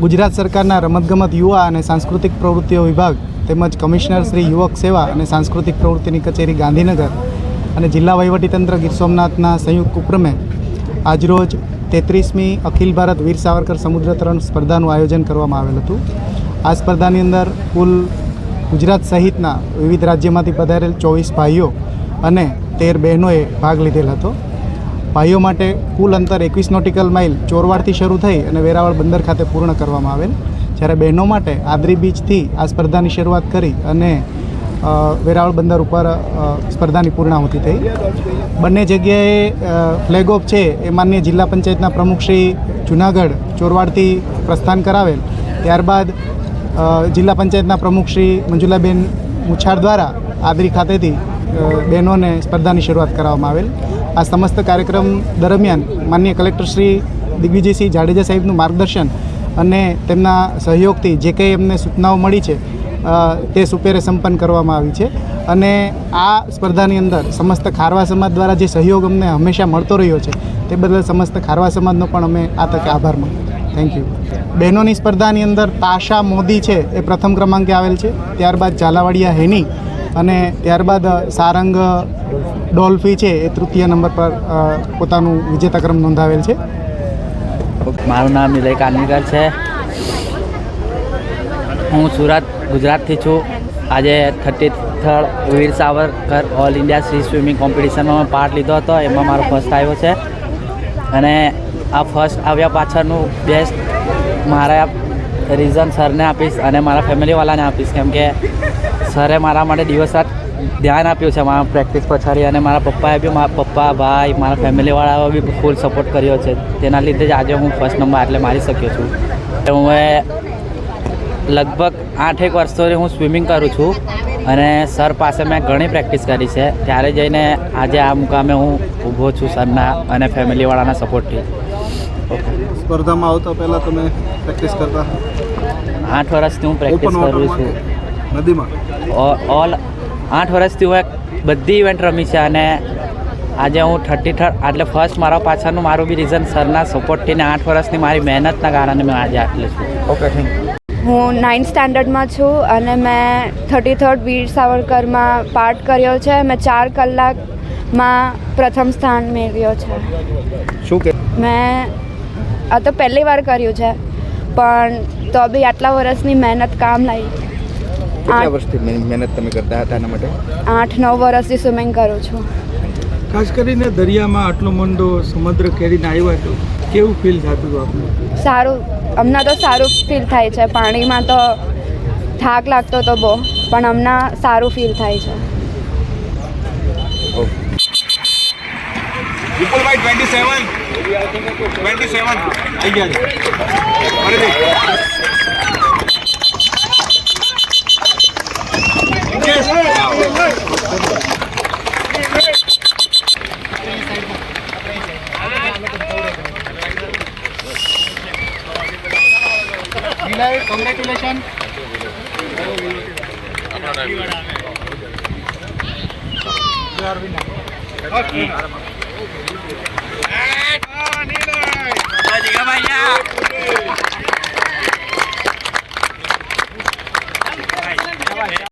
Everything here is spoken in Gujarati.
ગુજરાત સરકારના રમતગમત યુવા અને સાંસ્કૃતિક પ્રવૃત્તિઓ વિભાગ તેમજ કમિશનર શ્રી યુવક સેવા અને સાંસ્કૃતિક પ્રવૃત્તિની કચેરી ગાંધીનગર અને જિલ્લા વહીવટીતંત્ર ગીર સોમનાથના સંયુક્ત ઉપક્રમે આજરોજ તેત્રીસમી અખિલ ભારત વીર સાવરકર સમુદ્ર તરણ સ્પર્ધાનું આયોજન કરવામાં આવેલ હતું. આ સ્પર્ધાની અંદર કુલ ગુજરાત સહિતના વિવિધ રાજ્યમાંથી પધારેલ ચોવીસ ભાઈઓ અને તેર બહેનોએ ભાગ લીધેલ હતો. ભાઈઓ માટે કુલ અંતર એકવીસ નોટિકલ માઇલ ચોરવાડથી શરૂ થઈ અને વેરાવળ બંદર ખાતે પૂર્ણ કરવામાં આવેલ. જ્યારે બહેનો માટે આદરી બીચથી આ સ્પર્ધાની શરૂઆત કરી અને વેરાવળ બંદર ઉપર સ્પર્ધાની પૂર્ણાહુતિ થઈ. બંને જગ્યાએ ફ્લેગ ઓફ છે એ માન્ય જિલ્લા પંચાયતના પ્રમુખ શ્રી જુનાગઢ ચોરવાડથી પ્રસ્થાન કરાવેલ. ત્યારબાદ જિલ્લા પંચાયતના પ્રમુખ શ્રી મંજુલાબેન મુછાર દ્વારા આદરી ખાતેથી બહેનોને સ્પર્ધાની શરૂઆત કરવામાં આવેલ. આ સમસ્ત કાર્યક્રમ દરમિયાન માન્ય કલેક્ટર શ્રી દિગ્વિજયસિંહ જાડેજા સાહેબનું માર્ગદર્શન અને તેમના સહયોગથી જે કંઈ એમને સૂચનાઓ મળી છે તે સુપેરે સંપન્ન કરવામાં આવી છે. અને આ સ્પર્ધાની અંદર સમસ્ત ખારવા સમાજ દ્વારા જે સહયોગ અમને હંમેશા મળતો રહ્યો છે, તે બદલ સમસ્ત ખારવા સમાજનો પણ અમે આ તકે આભાર માનું થેન્ક યુ બહેનોની સ્પર્ધાની અંદર તાશા મોદી છે, એ પ્રથમ ક્રમાંકે આવેલ છે. ત્યારબાદ ઝાલાવાડિયા હેની અને ત્યારબાદ સારંગ ડોલ્ફી છે, એ તૃતીય નંબર પર પોતાનું વિજેતાક્રમ નોંધાવેલ છે. મારું નામ નિલય કાનીકર છે. હું સુરત, ગુજરાતથી છું. આજે thirty third Veer Savarkar all India sea swimming કોમ્પિટિશનમાં part લીધો હતો. એમાં મારો ફર્સ્ટ આવ્યો છે. અને આ ફર્સ્ટ આવ્યા પાછળનું બેસ્ટ મારા રીઝન સરને આપીશ અને મારા ફેમિલીવાળાને આપીશ. કેમ કે સરે મારા માટે દિવસ રાત ધ્યાન આપ્યું છે મારા પ્રેક્ટિસ પછાડી અને મારા પપ્પાએ બી મારા પપ્પા, ભાઈ, મારા ફેમિલીવાળાઓ બી ફૂલ સપોર્ટ કર્યો છે. તેના લીધે જ આજે હું ફર્સ્ટ નંબર એટલે મારી શક્યો છું. હું લગભગ આઠેક વર્ષોથી હું સ્વિમિંગ કરું છું અને સર પાસે મેં ઘણી પ્રેક્ટિસ કરી છે. ત્યારે જઈને આજે આ મુકામે હું ઊભો છું સરના અને ફેમિલીવાળાના સપોર્ટથી સ્પર્ધામાં આવતા પહેલાં તમે પ્રેક્ટિસ કરતા? આઠ વર્ષથી હું પ્રેક્ટિસ કરું છું. નદીમાં? ઓલ આઠ વર્ષથી હું એક બધી ઇવેન્ટ રમી છે અને આજે હું થર્ટી થર્ડ એટલે ફર્સ્ટ મારા પાછળનું મારું બી રીઝન સરના સપોર્ટથી ને આઠ વર્ષની મારી મહેનતના કારણે મેં આજે આટલે છું. ઓકે થેન્ક હું નાઇન્થ સ્ટાન્ડર્ડમાં છું અને મેં થર્ટી થર્ડ વીર સાવરકરમાં પાર્ટ કર્યો છે. મેં ચાર કલાકમાં પ્રથમ સ્થાન મેળવ્યો છે. શું કે? મેં આ તો પહેલી વાર કર્યું છે. પણ તો બી આટલા વર્ષની મહેનત કામ લાગી. કેટલા આઠ વર્ષથી મહેન- મહેનત તમે કરતા હતા એના માટે? આઠ નવ વર્ષથી સ્વિમિંગ કરું છું. ખાસ કરીને દરિયામાં આટલો મંડો સમુદ્ર કેરીને આવ્યા તો કેવું ફીલ થતું હતું આપને? સારું હમણાં તો સારું ફીલ થાય છે. પાણીમાં તો થાક લાગતો તો બહુ પણ હમણાં સારું ફીલ થાય છે. વિપુલભાઈ ટ્વેન્ટી સેવન ટ્વેન્ટી સેવન આવી ગયા છે ફરીથી. કોંગ્રેચ્યુલેશન ભાઈ